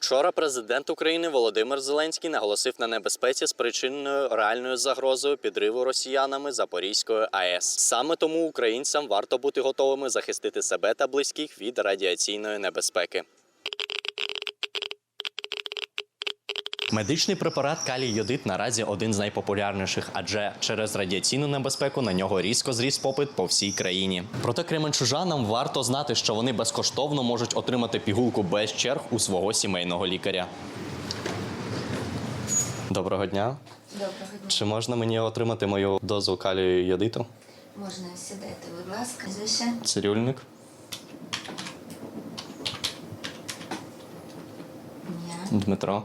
Вчора президент України Володимир Зеленський наголосив на небезпеці, спричиненою реальною загрозою підриву росіянами Запорізької АЕС. Саме тому українцям варто бути готовими захистити себе та близьких від радіаційної небезпеки. Медичний препарат калій йодит наразі один з найпопулярніших, адже через радіаційну небезпеку на нього різко зріс попит по всій країні. Проте кременчужанам варто знати, що вони безкоштовно можуть отримати пігулку без черг у свого сімейного лікаря. Доброго дня. Доброго дня. Чи можна мені отримати мою дозу калію йодиту? Можна сідати, будь ласка. Звише. Цирюльник. Дмитро.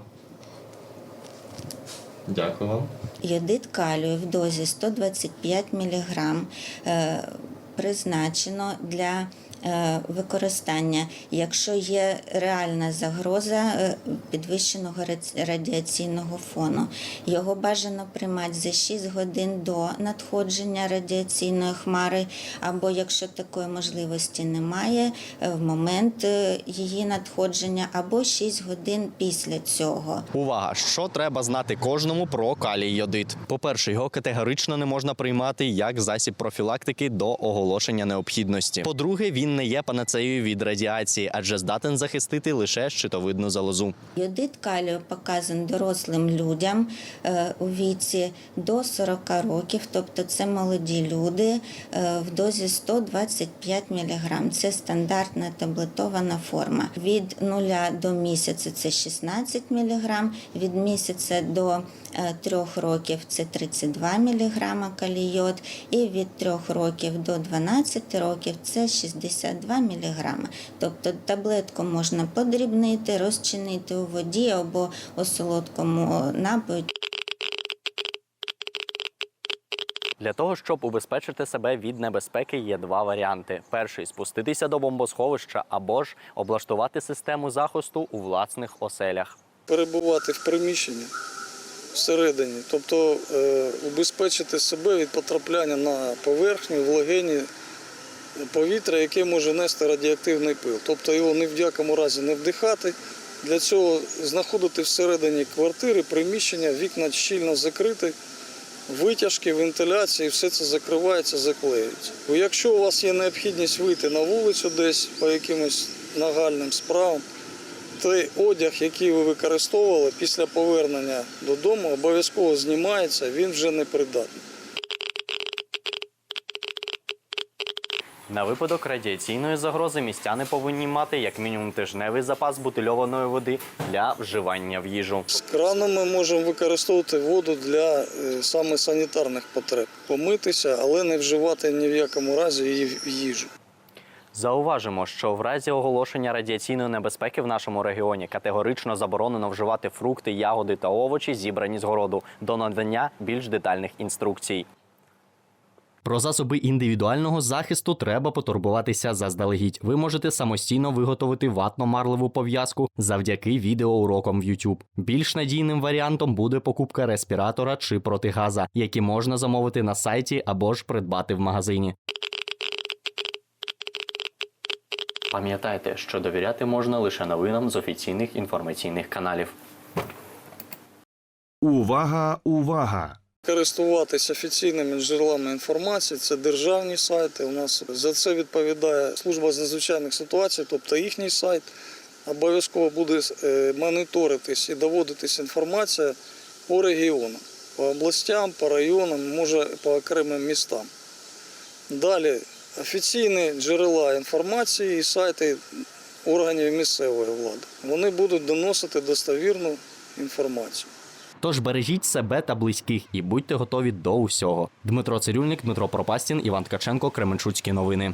Дякую вам. Йодит калію в дозі 125 мг е, призначено для використання, якщо є реальна загроза е, підвищеного радіаційного фону. Його бажано приймати за 6 годин до надходження радіаційної хмари, або якщо такої можливості немає, е, в момент е, її надходження, або 6 годин після цього. Увага! Що треба знати кожному про калій йодит? По-перше, його категорично не можна приймати як засіб профілактики до оголошення необхідності. По-друге, він не є панацеєю від радіації, адже здатен захистити лише щитовидну залозу. Йодит калію показан дорослим людям е, у віці до 40 років, тобто це молоді люди е, в дозі 125 мг. Це стандартна таблетована форма. Від 0 до місяця це 16 мг, від місяця до 3 років це 32 мг калійод, і від 3 років до 12 років це 62 мг. Тобто таблетку можна подрібнити, розчинити у воді або у солодкому напої. Для того, щоб убезпечити себе від небезпеки, є два варіанти: перший спуститися до бомбосховища або ж облаштувати систему захисту у власних оселях. перебувати в приміщенні всередині, тобто е, убезпечити себе від потрапляння на поверхню, в легені повітря, яке може нести радіоактивний пил. Тобто його ні в якому разі не вдихати. Для цього знаходити всередині квартири, приміщення, вікна щільно закриті, витяжки, вентиляції, все це закривається, заклеюється. Якщо у вас є необхідність вийти на вулицю десь по якимось нагальним справам, той одяг, який ви використовували після повернення додому, обов'язково знімається, він вже не На випадок радіаційної загрози містяни повинні мати як мінімум тижневий запас бутильованої води для вживання в їжу. З крану ми можемо використовувати воду для е, саме санітарних потреб. Помитися, але не вживати ні в якому разі її в їжу. Зауважимо, що в разі оголошення радіаційної небезпеки в нашому регіоні категорично заборонено вживати фрукти, ягоди та овочі, зібрані з городу, до надання більш детальних інструкцій. Про засоби індивідуального захисту треба потурбуватися заздалегідь. Ви можете самостійно виготовити ватно-марливу пов'язку завдяки відеоурокам в YouTube. Більш надійним варіантом буде покупка респіратора чи протигаза, які можна замовити на сайті або ж придбати в магазині. Пам'ятайте, що довіряти можна лише новинам з офіційних інформаційних каналів. Увага, увага! Користуватися офіційними джерелами інформації це державні сайти. У нас за це відповідає служба з надзвичайних ситуацій, тобто їхній сайт. Обов'язково буде е, моніторитись і доводитись інформація по регіонам, по областям, по районам, може по окремим містам. Далі офіційні джерела інформації і сайти органів місцевої влади. Вони будуть доносити достовірну інформацію. Тож бережіть себе та близьких і будьте готові до усього. Дмитро Цирюльник, Дмитро Пропастін, Іван Ткаченко, Кременчуцькі новини.